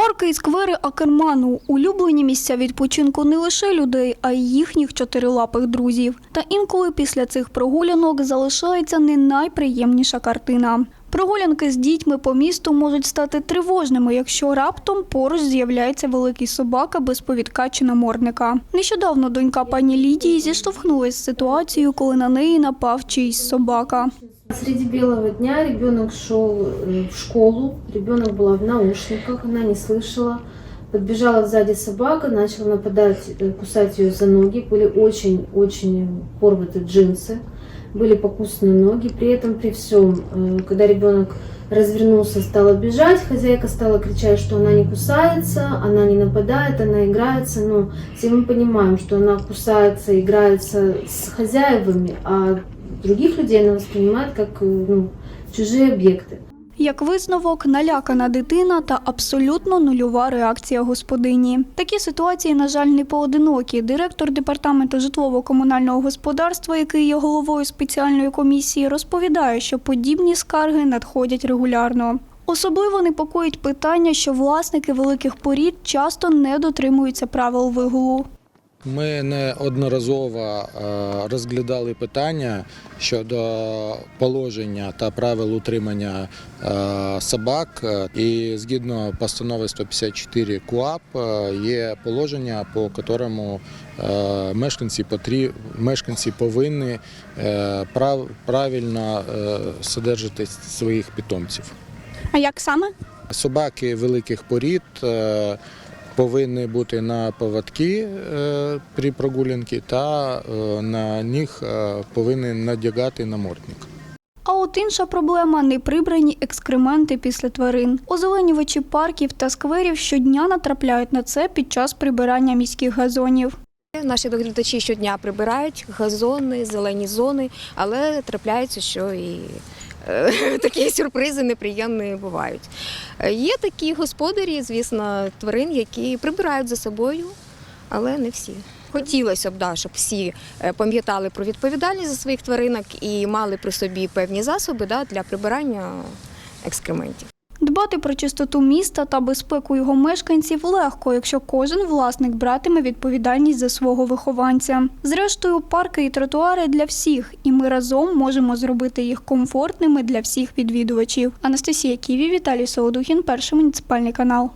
Парки і сквери Акерману – улюблені місця відпочинку не лише людей, а й їхніх чотирилапих друзів. Та інколи після цих прогулянок залишається не найприємніша картина. Прогулянки з дітьми по місту можуть стати тривожними, якщо раптом поруч з'являється великий собака без повідка чи намордника. Нещодавно донька пані Лідії зіштовхнулася з ситуацією, коли на неї напав чийсь собака. Среди белого дня ребенок шел э, в школу, ребенок была в наушниках, она не слышала. Подбежала сзади собака, начала нападать, э, кусать ее за ноги. Были очень-очень порваты джинсы, были покусаны ноги. При этом, при всем, э, когда ребенок развернулся, стала бежать, хозяйка стала кричать, что она не кусается, она не нападает, она играется. Но все мы понимаем, что она кусается, играется с хозяевами, а других людей она воспринимает как э, ну, чужие объекты. Як висновок, налякана дитина та абсолютно нульова реакція господині. Такі ситуації, на жаль, не поодинокі. Директор департаменту житлово-комунального господарства, який є головою спеціальної комісії, розповідає, що подібні скарги надходять регулярно. Особливо непокоїть питання, що власники великих порід часто не дотримуються правил вигулу. Ми неодноразово е, розглядали питання щодо положення та правил утримання е, собак. І згідно постанови 154 КУАП е, є положення, по якому мешканці потрі... мешканці повинні прав... правильно содержати своїх питомців. А як саме? Собаки великих порід повинні бути на поводки е, при прогулянці та е, на них повинен повинні надягати намордник. А от інша проблема неприбрані екскременти після тварин. Озеленювачі парків та скверів щодня натрапляють на це під час прибирання міських газонів. Наші доглядачі щодня прибирають газони, зелені зони, але трапляється, що і е, такі сюрпризи неприємні бувають. Е, Є такі господарі, звісно, тварин, які прибирають за собою, але не всі. Хотілося б, да, щоб всі е, пам'ятали про відповідальність за своїх тваринок і мали при собі певні засоби да, для прибирання екскрементів. Дбати про чистоту міста та безпеку його мешканців легко, якщо кожен власник братиме відповідальність за свого вихованця. Зрештою, парки і тротуари для всіх, і ми разом можемо зробити їх комфортними для всіх відвідувачів. Анастасія Ківі, Віталій Солодухін, перший муніципальний канал.